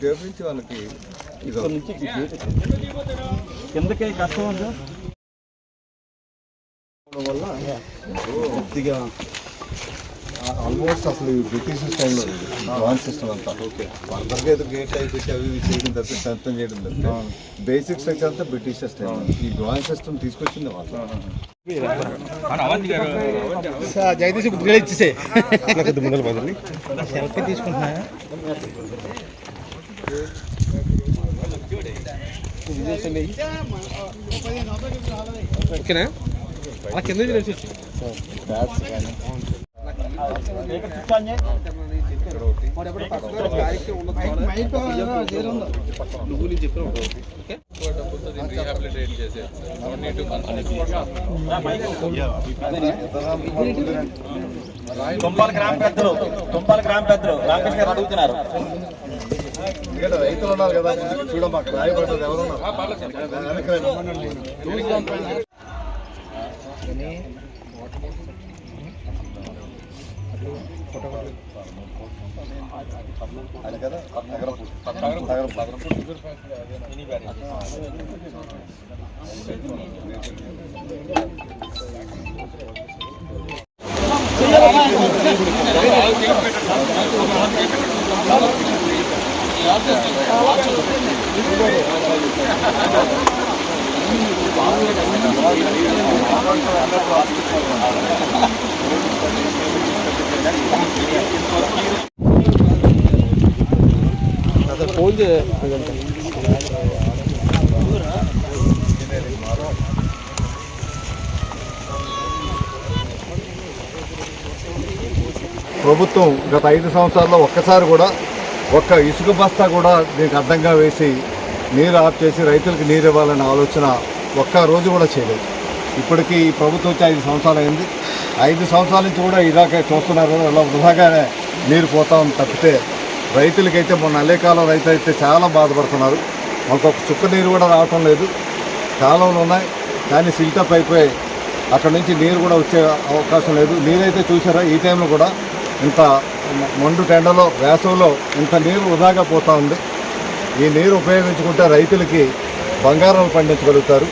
వాళ్ళకి ఇక్కడ నుంచి ఉంది. కిందకి కష్టం ఉంది? వల్ల కొద్దిగా ఆల్మోస్ట్ అసలు ఈ బ్రిటిష్ స్టైల్లో డ్రాన్ సిస్టమ్ అంతా. ఓకే. వాళ్ళకి ఏదో గేట్ అయిపోయి అవి ఇవి చేయడం తప్పి అర్థం చేయడం తప్పి బేసిక్ స్ట్రక్చర్ అంతా బ్రిటిష్ స్టైల్ ఈ డ్రాన్ సిస్టమ్ తీసుకొచ్చింది వాళ్ళు. జగదీష్ గుర్తుగా ఇచ్చేసే సెల్ఫీ తీసుకుంటున్నా ఓకేనా? అలా కింద నువ్వు నేను చెప్పిన తుంపాల గ్రామ పెద్దలు తుంపాల గ్రామ పెద్దలు. రామకృష్ణ గారు అడుగుతున్నారు. ఇక్కడ రైతులు ఉన్నారు కదా చూడమ్మా అక్కడ రాయబడ్డది ఎవరున్నారు అది కదా నగరపూర్ నగరపూర్ ఫోన్ చే ప్రభుత్వం గత ఐదు సంవత్సరాల్లో ఒక్కసారి కూడా ఒక్క ఇసుక బస్తా కూడా దీనికి అడ్డంగా వేసి నీరు ఆఫ్ చేసి రైతులకు నీరు ఇవ్వాలనే ఆలోచన ఒక్క రోజు కూడా చేయలేదు. ఇప్పటికీ ఈ ప్రభుత్వం వచ్చి ఐదు సంవత్సరాలు అయింది. ఐదు సంవత్సరాల నుంచి కూడా ఇలాగే చూస్తున్నారు అలా వృధాగానే నీరు పోతా ఉంది తప్పితే రైతులకైతే మొన్న అల్లేకాలం రైతులు అయితే చాలా బాధపడుతున్నారు. మాకు చుక్క నీరు కూడా రావటం లేదు. కాలంలో ఉన్నాయి కానీ సిల్టప్ అయిపోయి అక్కడ నుంచి నీరు కూడా వచ్చే అవకాశం లేదు. నీరైతే చూసారా ఈ టైంలో కూడా ఇంత మండు టెండలో వేసవిలో ఇంత నీరు వృధాగా పోతూ ఉంది. ఈ నీరు ఉపయోగించుకుంటే రైతులకి బంగారం పండించగలుగుతారు.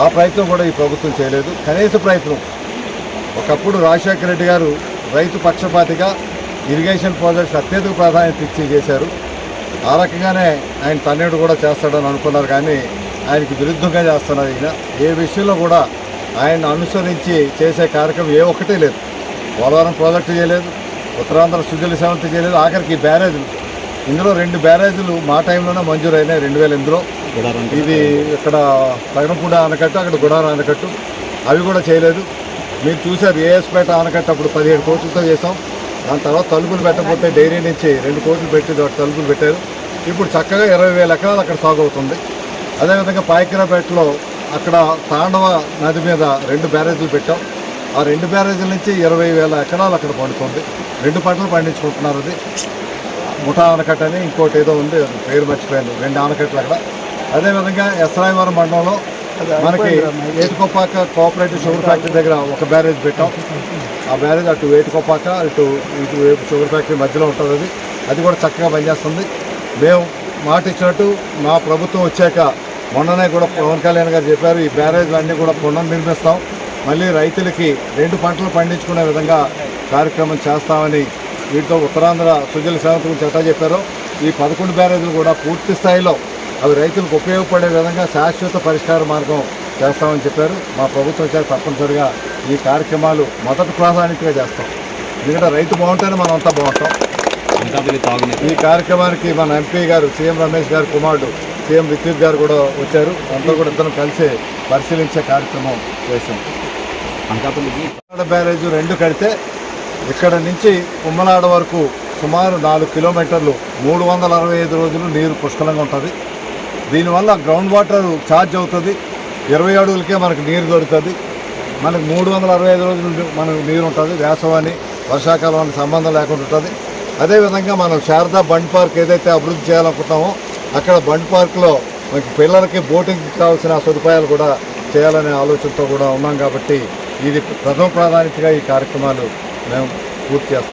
ఆ ప్రయత్నం కూడా ఈ ప్రభుత్వం చేయలేదు. కనీస ప్రయత్నం. ఒకప్పుడు రాజశేఖర రెడ్డి గారు రైతు పక్షపాతిగా ఇరిగేషన్ ప్రాజెక్ట్స్ అత్యధిక ప్రాధాన్యత ఇచ్చి చేశారు. ఆ రకంగానే ఆయన తన్నేడు కూడా చేస్తాడని అనుకున్నారు కానీ ఆయనకి విరుద్ధంగా చేస్తున్నారు ఈయన. ఏ విషయంలో కూడా ఆయన అనుసరించి చేసే కార్యక్రమం ఏ ఒక్కటే లేదు. పోలవరం ప్రాజెక్టు చేయలేదు. ఉత్తరాంధ్ర సుజల సెవెంత్ చేయలేదు ఆఖరికి బ్యారేజీలు ఇందులో రెండు బ్యారేజీలు మా టైంలోనే మంజూరైనాయి రెండు వేల ఎనిమిదిలో ఇది ఇక్కడ పగనపూడ ఆనకట్టు అక్కడ గుడారం ఆనకట్టు. అవి కూడా చేయలేదు. మీరు చూశారు ఏఎస్పేట ఆనకట్టు అప్పుడు పదిహేడు కోట్లతో చేసాం దాని తర్వాత తలుపులు పెట్టకపోతే డైరీ నుంచి రెండు కోట్లు పెట్టి తలుపులు పెట్టారు. ఇప్పుడు చక్కగా ఇరవై వేల ఎకరాలు అక్కడ సాగు అవుతుంది. అదేవిధంగా పాయకరాపేటలో అక్కడ తాండవ నది మీద రెండు బ్యారేజీలు పెట్టాం. ఆ రెండు బ్యారేజీల నుంచి ఇరవై వేల ఎకరాలు అక్కడ పండుతుంది. రెండు పంటలు పండించుకుంటున్నారు అది. ముఠా ఆనకట్ట అని ఇంకోటి ఏదో ఉంది పేరు మర్చిపోయాను రెండు ఆనకట్టలు అక్కడ. అదేవిధంగా ఎస్రాయవరం మండలంలో మనకి ఏటుకొప్పాక కోఆపరేటివ్ షుగర్ ఫ్యాక్టరీ దగ్గర ఒక బ్యారేజ్ పెట్టాం. ఆ బ్యారేజ్ అటు ఏటుకొప్పాక ఇటు ఇటు షుగర్ ఫ్యాక్టరీ మధ్యలో ఉంటుంది అది. అది కూడా చక్కగా పనిచేస్తుంది. మేము మాట ఇచ్చినట్టు మా ప్రభుత్వం వచ్చాక మొన్ననే కూడా పవన్ కళ్యాణ్ గారు చెప్పారు ఈ బ్యారేజ్లు అన్నీ కూడా పునర్నిర్మిస్తాం. మళ్ళీ రైతులకి రెండు పంటలు పండించుకునే విధంగా కార్యక్రమం చేస్తామని వీటితో ఉత్తరాంధ్ర సుజల సేవత గురించి ఎట్లా చెప్పారో ఈ పదకొండు బ్యారేజీలు కూడా పూర్తి స్థాయిలో అవి రైతులకు ఉపయోగపడే విధంగా శాశ్వత పరిష్కార మార్గం చేస్తామని చెప్పారు. మా ప్రభుత్వం వచ్చాక తప్పనిసరిగా ఈ కార్యక్రమాలు మొదటి ప్రాధాన్యతగా చేస్తాం. ఎందుకంటే రైతు బాగుంటేనే మనం అంతా బాగుంటాం. ఈ కార్యక్రమానికి మన ఎంపీ గారు సీఎం రమేష్ గారు కుమారుడు సీఎం రిత్విక్ గారు కూడా వచ్చారు. అందరూ కూడా ఇద్దరు కలిసి పరిశీలించే కార్యక్రమం చేశాం. అనకాపల్లికి బ్యారేజ్ రెండు కడితే ఇక్కడ నుంచి ఉమ్మలాడ వరకు సుమారు నాలుగు కిలోమీటర్లు మూడు వందల అరవై ఐదు రోజులు నీరు పుష్కలంగా ఉంటుంది. దీనివల్ల గ్రౌండ్ వాటర్ ఛార్జ్ అవుతుంది. ఇరవై అడుగులకే మనకు నీరు దొరుకుతుంది. మనకు మూడు వందల అరవై ఐదు రోజులు మనకు నీరు ఉంటుంది. వేసవాన్ని వర్షాకాలానికి సంబంధం లేకుండా ఉంటుంది. అదేవిధంగా మనం శారదా బండ్ పార్క్ ఏదైతే అభివృద్ధి చేయాలనుకుంటామో అక్కడ బండ్ పార్క్లో మనకి పిల్లలకి బోటింగ్కి కావాల్సిన సదుపాయాలు కూడా చేయాలనే ఆలోచనతో కూడా ఉన్నాం కాబట్టి ఇది ప్రథమ ప్రాధాన్యతగా ఈ కార్యక్రమాలు మేము పూర్తి చేస్తాం